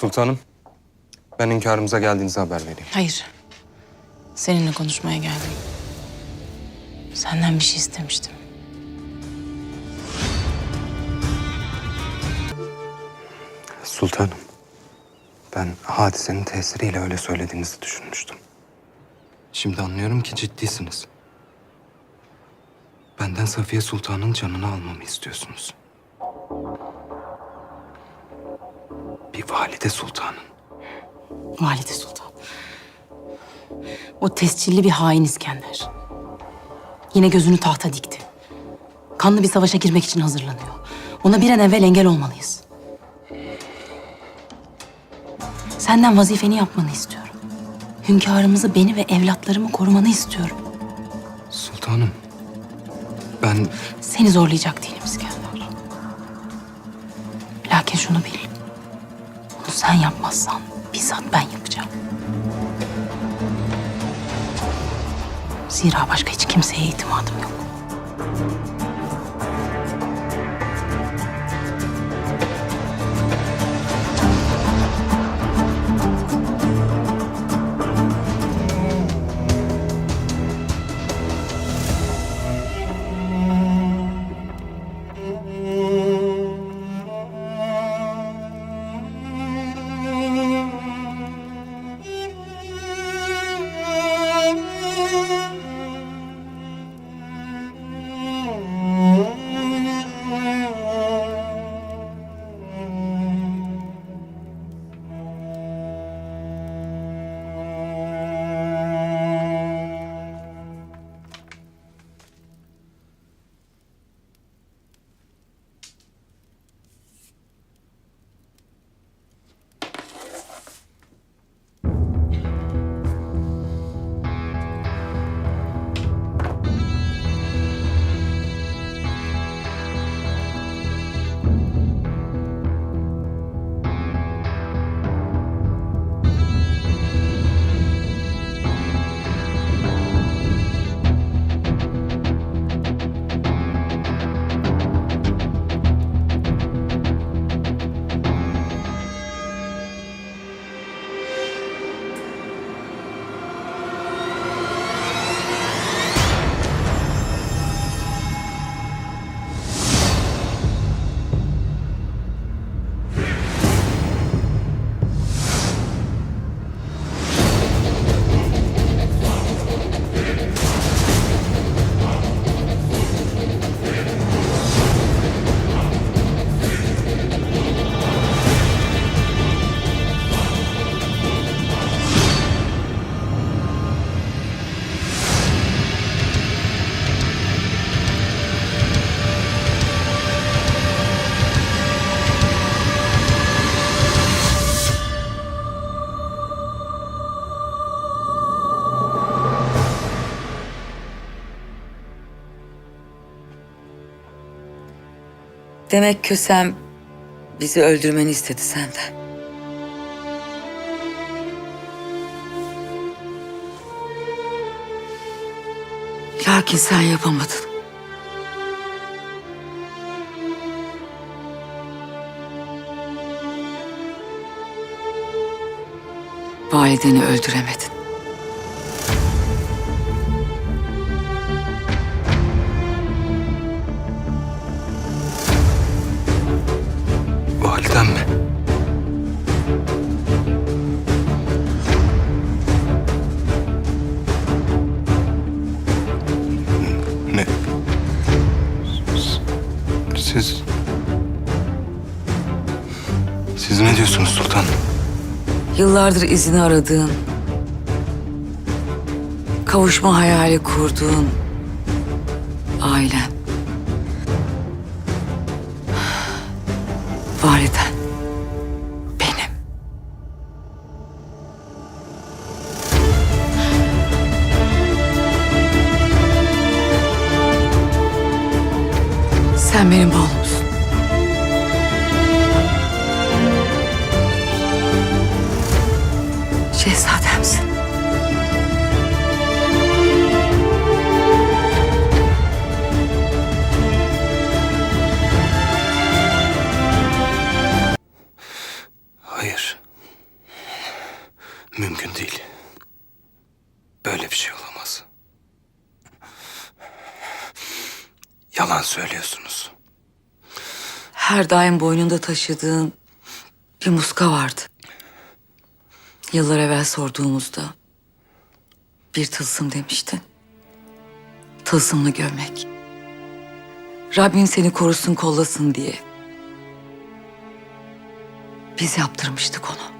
Sultanım, ben hünkârımıza geldiğinizi haber vereyim. Hayır. Seninle konuşmaya geldim. Senden bir şey istemiştim. Sultanım, ben hadisenin tesiriyle öyle söylediğinizi düşünmüştüm. Şimdi anlıyorum ki ciddisiniz. Benden Safiye Sultan'ın canını almamı istiyorsunuz. Bir valide sultanın. Valide Sultan. O tescilli bir hain İskender. Yine gözünü tahta dikti. Kanlı bir savaşa girmek için hazırlanıyor. Ona bir an evvel engel olmalıyız. Senden vazifeni yapmanı istiyorum. Hünkârımızı, beni ve evlatlarımı korumanı istiyorum. Sultanım, ben Seni zorlayacak değilim İskender. Lakin şunu bil. Sen yapmazsan bizzat ben yapacağım. Zira başka hiç kimseye itimadım yok. Demek Kösem bizi öldürmeni istedi senden. Lakin sen yapamadın. Valideni öldüremedin. Yıllardır izini aradığın, kavuşma hayali kurduğun ailen. Validen. Benim. Sen benim oğlumsun. Yalan söylüyorsunuz. Her daim boynunda taşıdığın bir muska vardı. Yıllar evvel sorduğumuzda bir tılsım demiştin. Tılsımlı gömlek. Rabbin seni korusun kollasın diye. Biz yaptırmıştık onu.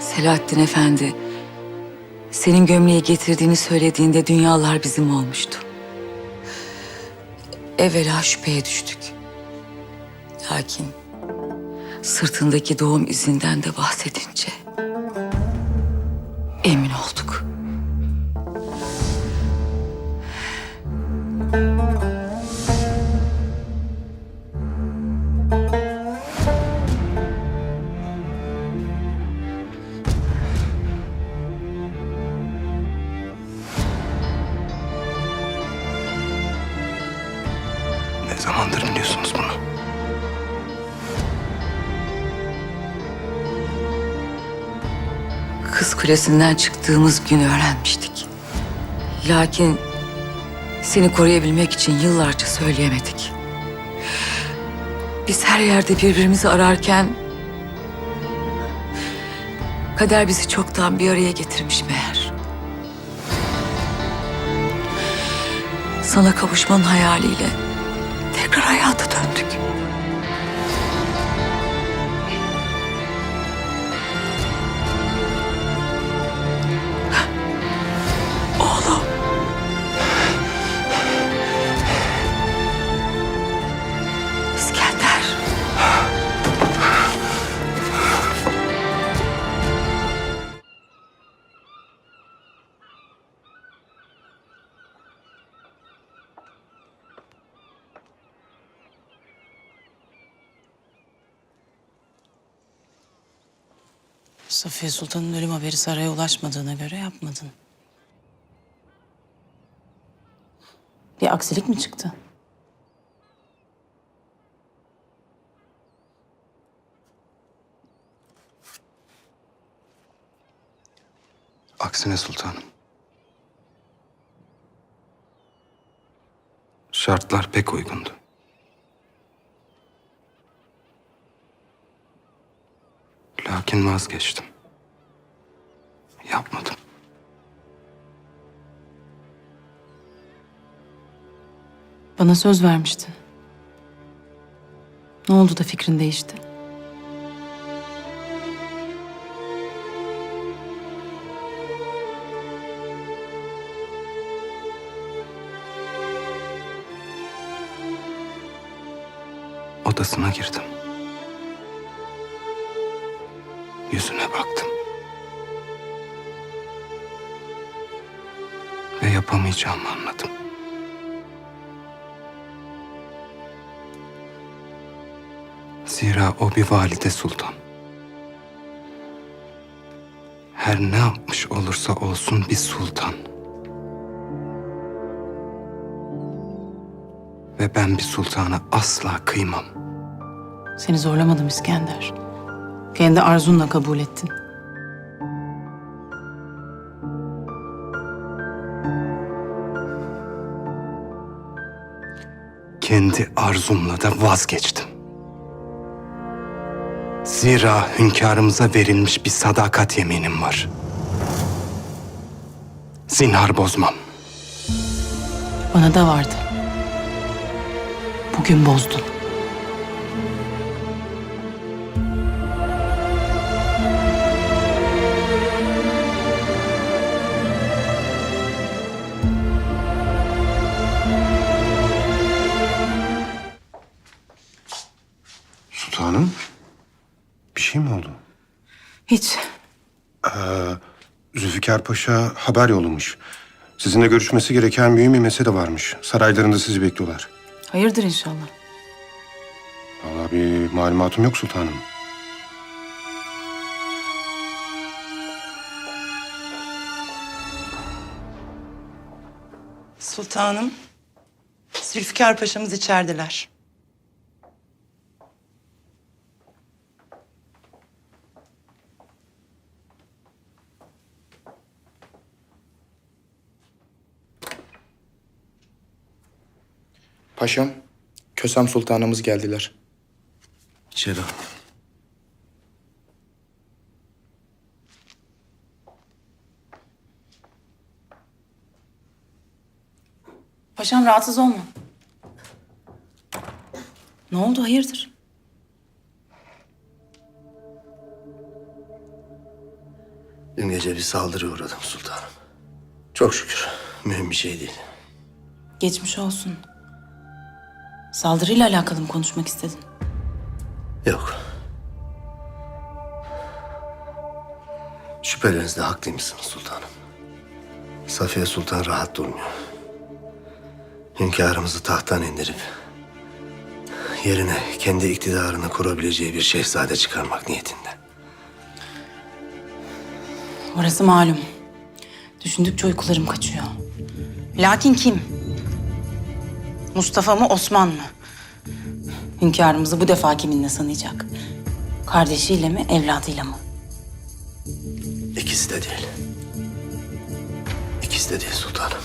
Selahattin Efendi, senin gömleği getirdiğini söylediğinde dünyalar bizim olmuştu. Evvela şüpheye düştük. Lakin sırtındaki doğum izinden de bahsedince emin olduk. Kız Kulesi'nden çıktığımız gün öğrenmiştik. Lakin seni koruyabilmek için yıllarca söyleyemedik. Biz her yerde birbirimizi ararken kader bizi çoktan bir araya getirmiş meğer. Sana kavuşmanın hayaliyle tekrar hayata döndük. Safiye Sultan'ın ölüm haberi saraya ulaşmadığına göre yapmadın. Bir aksilik mi çıktı? Aksine sultanım. Şartlar pek uygundu. Lakin vazgeçtim. Yapmadım. Bana söz vermiştin. Ne oldu da fikrin değişti? Odasına girdim. Yüzüne baktım. Ve yapamayacağımı anladım. Zira o bir valide sultan. Her ne yapmış olursa olsun bir sultan. Ve ben bir sultana asla kıymam. Seni zorlamadım İskender. Kendi arzunla kabul ettin. kendi arzumla da vazgeçtim. Zira hünkârımıza verilmiş bir sadakat yeminim var. Zinhar bozmam. Bana da vardı. Bugün bozdun. Zülfikar Paşa haber yollamış. Sizinle görüşmesi gereken mühim bir mesele varmış. Saraylarında sizi bekliyorlar. Hayırdır inşallah. Vallahi bir malumatım yok sultanım. Sultanım, Zülfikar Paşa'mız içerideler. Paşam, Kösem Sultanımız geldiler. İçeri al. Paşam rahatsız olma. Ne oldu hayırdır? Dün gece bir saldırı uğradım sultanım. Çok şükür. Mühim bir şey değil. Geçmiş olsun. Saldırıyla alakalı mı konuşmak istedin? Yok. Şüphelerinizde haklıymışsınız sultanım. Safiye Sultan rahat durmuyor. Hünkârımızı tahttan indirip yerine kendi iktidarını kurabileceği bir şehzade çıkarmak niyetinde. Orası malum. Düşündükçe uykularım kaçıyor. Lakin kim? Mustafa mı, Osman mı? Hünkârımızı bu defa kiminle sanayacak? Kardeşiyle mi, evladıyla mı? İkisi de değil. İkisi de değil sultanım.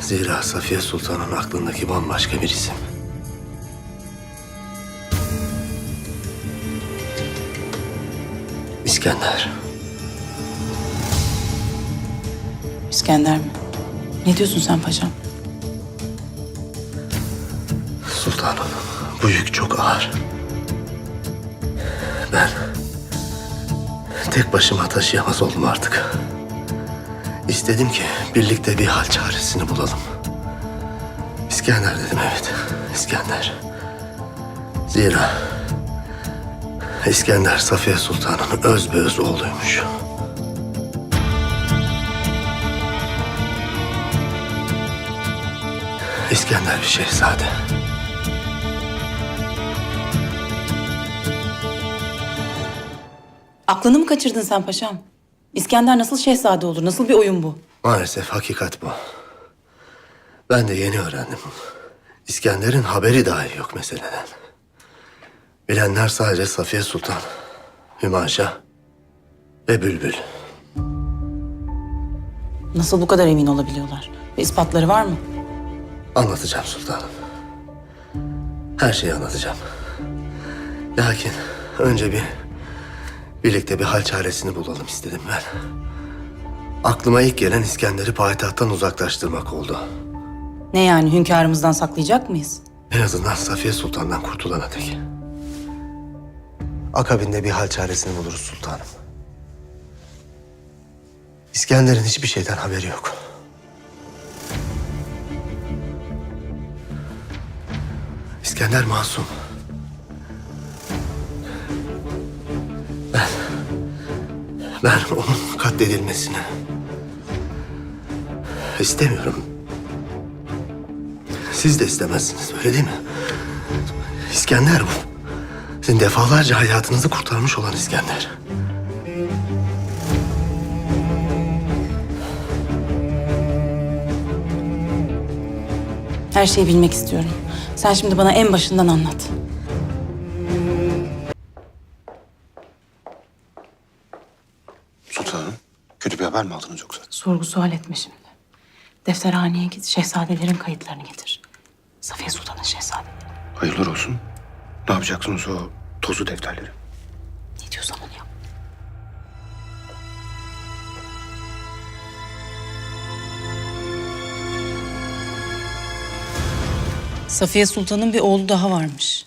Zira Safiye Sultan'ın aklındaki bambaşka bir isim. İskender. İskender mi? Ne diyorsun sen paşam? Bu yük çok ağır. Ben tek başıma taşıyamaz oldum artık. İstedim ki birlikte bir hal çaresini bulalım. İskender dedim evet, İskender. Zira İskender Safiye Sultan'ın öz be öz oğluymuş. İskender bir şehzade. Aklını mı kaçırdın sen paşam? İskender nasıl şehzade olur? Nasıl bir oyun bu? Maalesef hakikat bu. Ben de yeni öğrendim. İskender'in haberi dahi yok meseleden. Bilenler sadece Safiye Sultan, Hümaşa ve Bülbül. Nasıl bu kadar emin olabiliyorlar? Ve ispatları var mı? Anlatacağım sultanım. Her şeyi anlatacağım. Lakin önce bir birlikte bir hal çaresini bulalım istedim ben. Aklıma ilk gelen İskender'i payitahttan uzaklaştırmak oldu. Ne yani hünkârımızdan saklayacak mıyız? En azından Safiye Sultan'dan kurtulana dek. Akabinde bir hal çaresini buluruz sultanım. İskender'in hiçbir şeyden haberi yok. İskender masum. Ben onun katledilmesini... istemiyorum. Siz de istemezsiniz öyle değil mi? İskender bu. Sizin defalarca hayatınızı kurtarmış olan İskender. Her şeyi bilmek istiyorum. Sen şimdi bana en başından anlat. Sorgu sual etme şimdi. Defterhaneye git, şehzadelerin kayıtlarını getir. Safiye Sultan'ın şehzadeleri. Hayırlar olsun. Ne yapacaksınız o tozlu defterleri? Ne diyorsan onu yap. Safiye Sultan'ın bir oğlu daha varmış.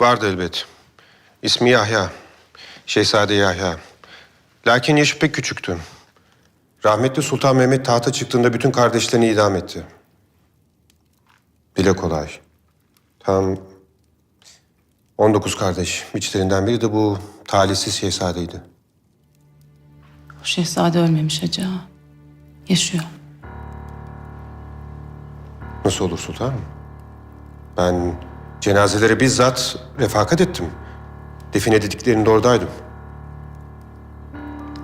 Vardı elbet. İsmi Yahya. Şehzade Yahya. Lakin yaşı pek küçüktü. Rahmetli Sultan Mehmet tahta çıktığında bütün kardeşlerini idam etti. Dile kolay. Tam 19 kardeş. İçlerinden biri de bu talihsiz şehzadeydi. O şehzade ölmemiş hacı ağa. Yaşıyor. Nasıl olur sultanım? Ben cenazelere bizzat refakat ettim. Defin edildiklerinde oradaydım.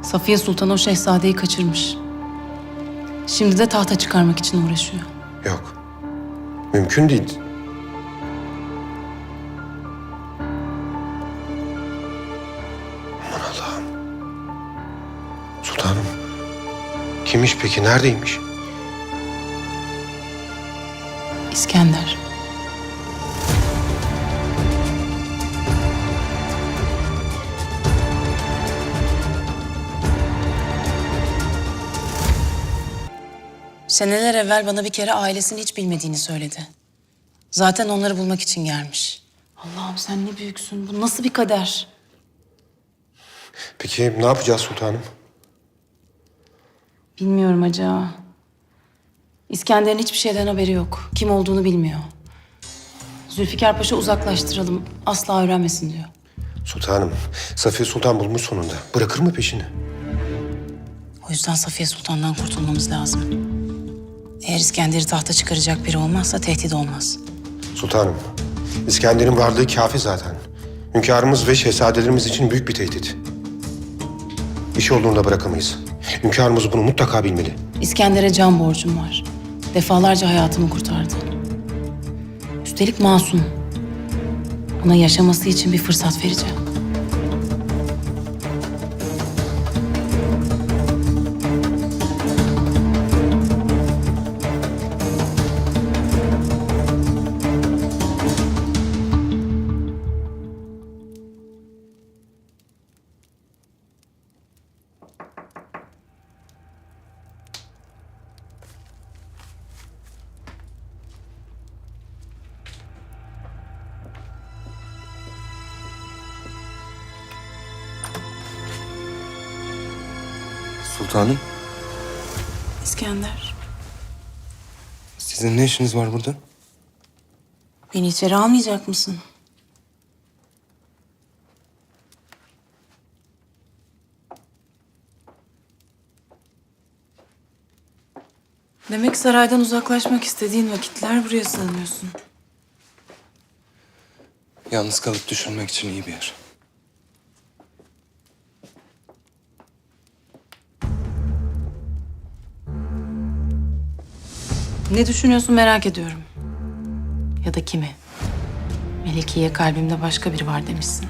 Safiye Sultan o şehzadeyi kaçırmış. Şimdi de tahta çıkarmak için uğraşıyor. Yok. Mümkün değil. Aman Allah'ım. Sultanım. Kimmiş peki? Neredeymiş? İskender. Seneler evvel bana bir kere ailesini hiç bilmediğini söyledi. Zaten onları bulmak için gelmiş. Allah'ım sen ne büyüksün. Bu nasıl bir kader? Peki ne yapacağız sultanım? Bilmiyorum acaba. İskender'in hiçbir şeyden haberi yok. Kim olduğunu bilmiyor. Zülfikar Paşa uzaklaştıralım. Asla öğrenmesin diyor. Sultanım, Safiye Sultan bulmuş sonunda. Bırakır mı peşini? O yüzden Safiye Sultan'dan kurtulmamız lazım. Eğer İskender'i tahta çıkaracak biri olmazsa tehdit olmaz. Sultanım, İskender'in varlığı kafi zaten. Hünkârımız ve şehzadelerimiz için büyük bir tehdit. İş olduğunda bırakamayız. Hünkârımız bunu mutlaka bilmeli. İskender'e can borcum var. Defalarca hayatımı kurtardı. Üstelik masum. Ona yaşaması için bir fırsat vereceğim. Sultanım, İskender, sizin ne işiniz var burada? beni içeri almayacak mısın? Demek saraydan uzaklaşmak istediğin vakitler buraya sığınıyorsun. Yalnız kalıp düşünmek için iyi bir yer. Ne düşünüyorsun merak ediyorum. Ya da kimi? Melekiye kalbimde başka biri var demişsin.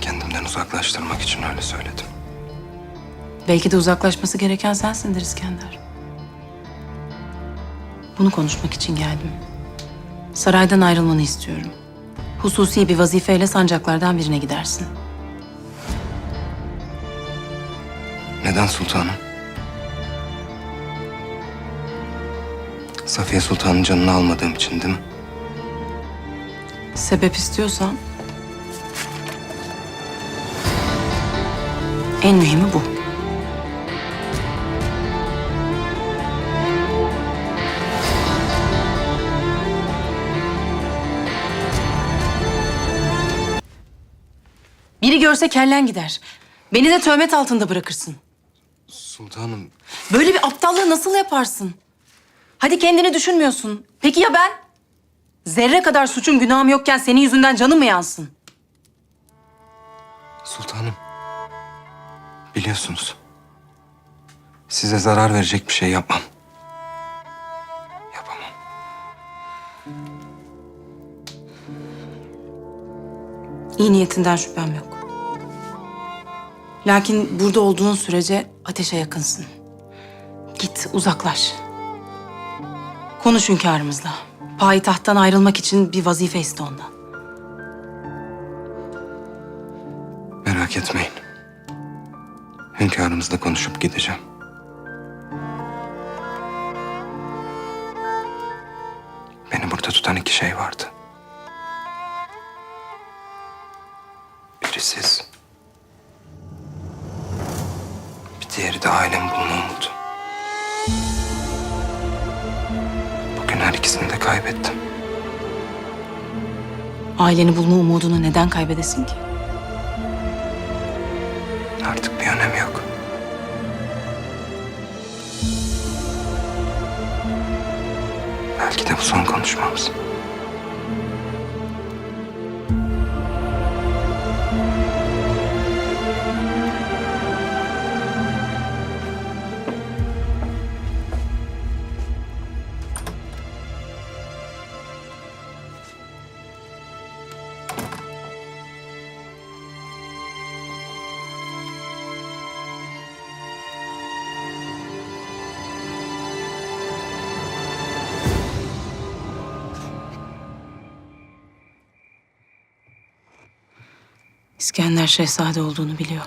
Kendimden uzaklaştırmak için öyle söyledim. Belki de uzaklaşması gereken sensindir İskender. Bunu konuşmak için geldim. Saraydan ayrılmanı istiyorum. Hususi bir vazifeyle sancaklardan birine gidersin. Neden sultanım? Safiye Sultan'ın canını almadığım için değil mi? Sebep istiyorsan... En mühimi bu. Biri görse kellen gider. Beni de töhmet altında bırakırsın. Sultanım, Böyle bir aptallığı nasıl yaparsın? Hadi kendini düşünmüyorsun. Peki ya ben? Zerre kadar suçum günahım yokken senin yüzünden canım mı yansın? sultanım. Biliyorsunuz. Size zarar verecek bir şey yapmam. Yapamam. İyi niyetinden şüphem yok. Lakin burada olduğun sürece ateşe yakınsın. Git uzaklaş. Konuş hünkârımızla. Payitahttan ayrılmak için bir vazife iste ondan. Merak etmeyin. Hünkârımızla konuşup gideceğim. Beni burada tutan iki şey vardı. Biri siz. Bir diğeri de ailem bulma umudu. İkisini de kaybettim. Aileni bulma umudunu neden kaybedesin ki? Artık bir önemi yok. Belki de bu son konuşmamız. İskender Şehzade olduğunu biliyor.